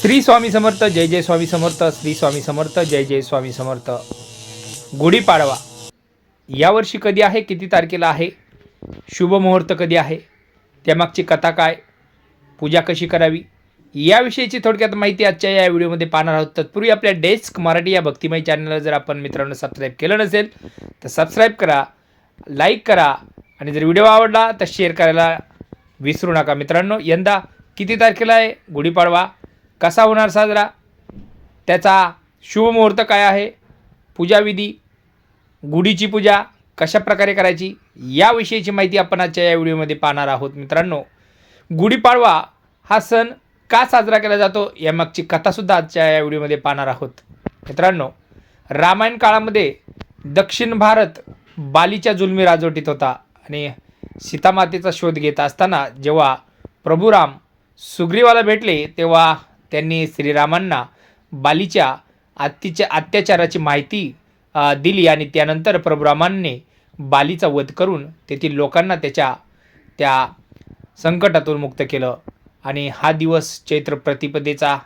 श्री स्वामी समर्थ जय जय स्वामी समर्थ श्री स्वामी समर्थ जय जय स्वामी समर्थ. गुढीपाडवा. यावर्षी कधी आहे किती तारखेला आहे? शुभ मुहूर्त कधी आहे? त्यामागची कथा काय? पूजा कशी करावी? याविषयीची थोडक्यात माहिती आजच्या या व्हिडिओमध्ये पाहणार आहोत. तत्पूर्वी आपल्या डेस्क मराठी या भक्तिमय चॅनलला जर आपण मित्रांनो सबस्क्राईब केलं नसेल तर सबस्क्राईब करा लाईक करा आणि जर व्हिडिओ आवडला तर शेअर करायला विसरू नका. मित्रांनो यंदा किती तारखेला आहे? गुढीपाडवा. कसा होणार साजरा? त्याचा शुभमुहूर्त काय आहे? पूजाविधी गुढीची पूजा कशा प्रकारे करायची? याविषयीची माहिती आपण आजच्या या व्हिडिओमध्ये पाहणार आहोत मित्रांनो. गुढीपाडवा हा सण का साजरा केला जातो यामागची कथासुद्धा आजच्या या व्हिडिओमध्ये पाहणार आहोत. मित्रांनो रामायण काळामध्ये दक्षिण भारत बालीच्या जुलमी राजवटीत होता आणि सीतामातेचा शोध घेत असताना जेव्हा प्रभुराम सुग्रीवाला भेटले तेव्हा त्यांनी श्रीरामांना बालीच्या आत्तीच्या अत्याचाराची माहिती दिली आणि त्यानंतर प्रभुरामांनी बालीचा वध करून तेथील लोकांना त्याच्या त्या संकटातून मुक्त केलं. आणि हा दिवस चैत्र प्रतिपदेचा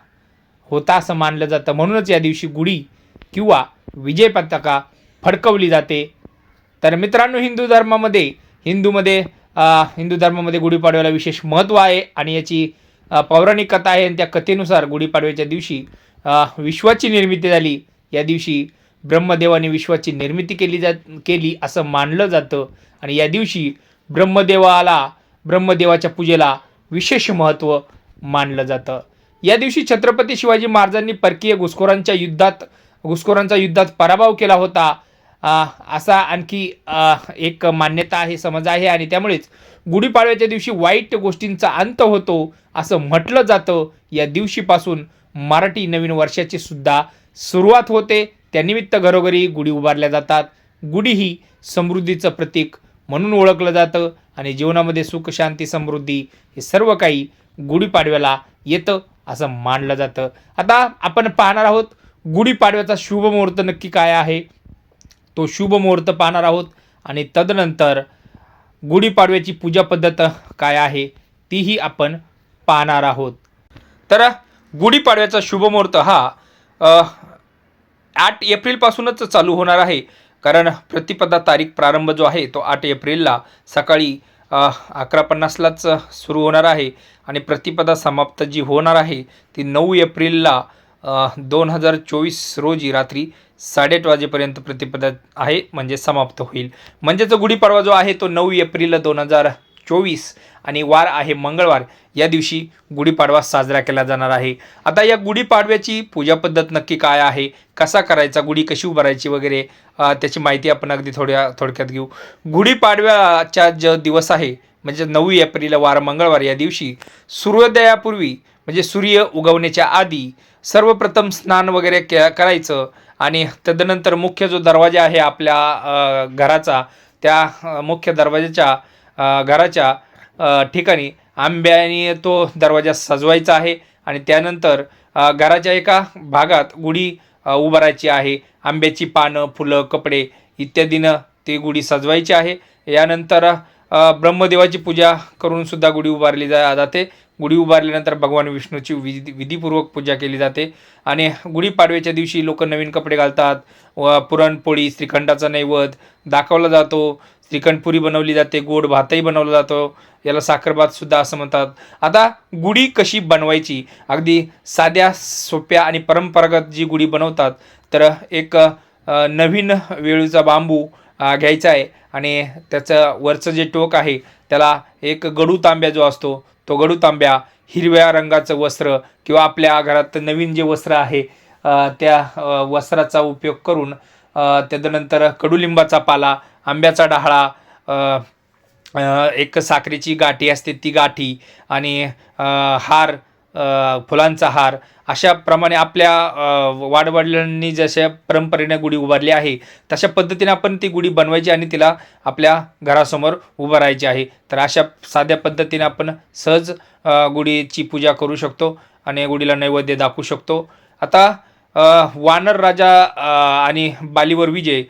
होता असं मानलं जातं. म्हणूनच या दिवशी गुढी किंवा विजय पताका फडकवली जाते. तर मित्रांनो हिंदू धर्मामध्ये हिंदूमध्ये हिंदू धर्मामध्ये गुढीपाडव्याला विशेष महत्त्व आहे आणि याची पौराणिक कथा आहे आणि त्या कथेनुसार गुढीपाडव्याच्या दिवशी विश्वाची निर्मिती झाली. या दिवशी ब्रह्मदेवाने विश्वाची निर्मिती केली जात केली असं मानलं जातं. आणि या दिवशी ब्रह्मदेवाला ब्रह्मदेवाच्या पूजेला विशेष महत्त्व मानलं जातं. या दिवशी छत्रपती शिवाजी महाराजांनी परकीय घुसखोरांच्या युद्धात घुसखोरांचा युद्धात पराभव केला होता. असा आणखी एक मान्यता आहे समज आहे. आणि त्यामुळेच गुढीपाडव्याच्या दिवशी वाईट गोष्टींचा अंत होतो असं म्हटलं जातं. या दिवशीपासून मराठी नवीन वर्षाची सुद्धा सुरुवात होते. त्यानिमित्त घरोघरी गुढी उभारल्या जातात. गुढी ही समृद्धीचं प्रतीक म्हणून ओळखलं जातं. आणि जीवनामध्ये सुख शांती समृद्धी हे सर्व काही गुढीपाडव्याला येतं असं मानलं जातं. आता आपण पाहणार आहोत गुढीपाडव्याचा शुभ मुहूर्त नक्की काय आहे? तो शुभ मुहूर्त पाहणार आहोत. आणि तदनंतर गुढीपाडव्याची पूजा पद्धत काय आहे तीही आपण पाहणार आहोत. तर गुढीपाडव्याचा शुभ मुहूर्त हा आठ एप्रिलपासूनच चालू होणार आहे. कारण प्रतिपदा तारीख प्रारंभ जो आहे तो आठ एप्रिलला सकाळी अकरा पन्नासलाच सुरू होणार आहे. आणि प्रतिपदा समाप्त जी होणार आहे ती नऊ एप्रिलला दोन हजार चोवीस रोजी रात्री साडेआठ वाजेपर्यंत प्रतिपदा आहे म्हणजे समाप्त होईल. म्हणजेच गुढीपाडवा जो आहे तो नऊ एप्रिल दोन हजार चोवीस आणि वार आहे मंगळवार. या दिवशी गुढीपाडवा साजरा केला जाणार आहे. आता या गुढीपाडव्याची पूजा पद्धत नक्की काय आहे? कसा करायचा? गुढी कशी उभारायची वगैरे? त्याची माहिती आपण अगदी थोड्या थोडक्यात घेऊ. गुढीपाडव्याचा जो दिवस आहे म्हणजे नऊ एप्रिल वार मंगळवार या दिवशी सूर्योदयापूर्वी म्हणजे सूर्य उगवण्याच्या आधी सर्वप्रथम स्नान वगैरे के करायचं आणि तदनंतर मुख्य जो दरवाजा आहे आपल्या घराचा त्या मुख्य दरवाजाच्या घराच्या ठिकाणी आंब्याने तो दरवाजा सजवायचा आहे आणि त्यानंतर घराच्या एका भागात गुढी उभारायची आहे. आंब्याची पानं फुलं कपडे इत्यादीनं ती गुढी सजवायची आहे. यानंतर ब्रह्मदेवाची पूजा करून सुद्धा गुढी उभारली जा जाते. गुढी उभारल्यानंतर भगवान विष्णूची विधी विधीपूर्वक पूजा केली जाते. आणि गुढीपाडव्याच्या दिवशी लोक नवीन कपडे घालतात. व पुरणपोळी श्रीखंडाचा नैवेद्य दाखवला जातो. श्रीखंडपुरी बनवली जाते. गोड भातही बनवला जातो. याला साखरभात सुद्धा असं म्हणतात. आता गुढी कशी बनवायची? अगदी साध्या सोप्या आणि परंपरागत जी गुढी बनवतात तर एक नवीन वेळूचा बांबू घ्यायचा आहे. आणि त्याचं वरचं जे टोक आहे त्याला एक गडू तांब्या जो असतो तो गडू तांब्या हिरव्या रंगाचं वस्त्र किंवा आपल्या घरात नवीन जे वस्त्र आहे त्या वस्त्राचा उपयोग करून त्याच्यानंतर त्यानंतर कडुलिंबाचा पाला आंब्याचा डहाळा एक साखरेची गाठी असते ती गाठी आणि हार फुलांचा हार अशाप्रमाणे आपल्या वाडवडिलांनी जशा परंपरेने गुढी उभारली आहे तशा पद्धतीने आपण ती गुढी बनवायची आणि तिला आपल्या घरासमोर उभारायची आहे. तर अशा साध्या पद्धतीने आपण सहज गुढीची पूजा करू शकतो आणि गुढीला नैवेद्य दाखवू शकतो. आता वानर राजा आणि बालीवर विजय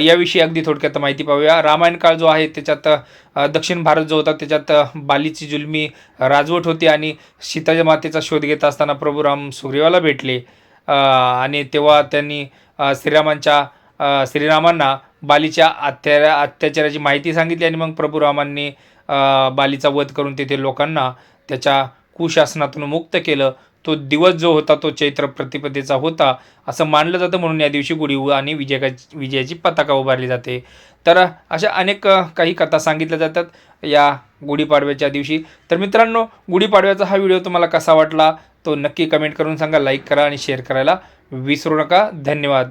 याविषयी अगदी थोडक्यात माहिती पाहूया. रामायण काळ जो आहे त्याच्यात दक्षिण भारत जो होता त्याच्यात बालीची जुलमी राजवट होती आणि सीताच्या मातेचा शोध घेत असताना प्रभू राम सुग्रीवाला भेटले आणि तेव्हा त्यांनी श्रीरामांच्या श्रीरामांना बालीच्या अत्या अत्याचाराची माहिती सांगितली आणि मग प्रभू रामांनी बालीचा वध करून तेथे लोकांना त्याच्या कुशासनातून मुक्त केलं. तो दिवस जो होता तो चैत्र प्रतिपदेचा होता असं मानलं जातं. म्हणून या दिवशी गुढी आणि विजया विजयाची पताका उभारली जाते. तर अशा अनेक काही कथा सांगितल्या जातात या गुढीपाडव्याच्या दिवशी. तर मित्रांनो गुढीपाडव्याचा हा व्हिडिओ तुम्हाला कसा वाटला तो नक्की कमेंट करून सांगा लाईक करा आणि शेअर करायला विसरू नका. धन्यवाद.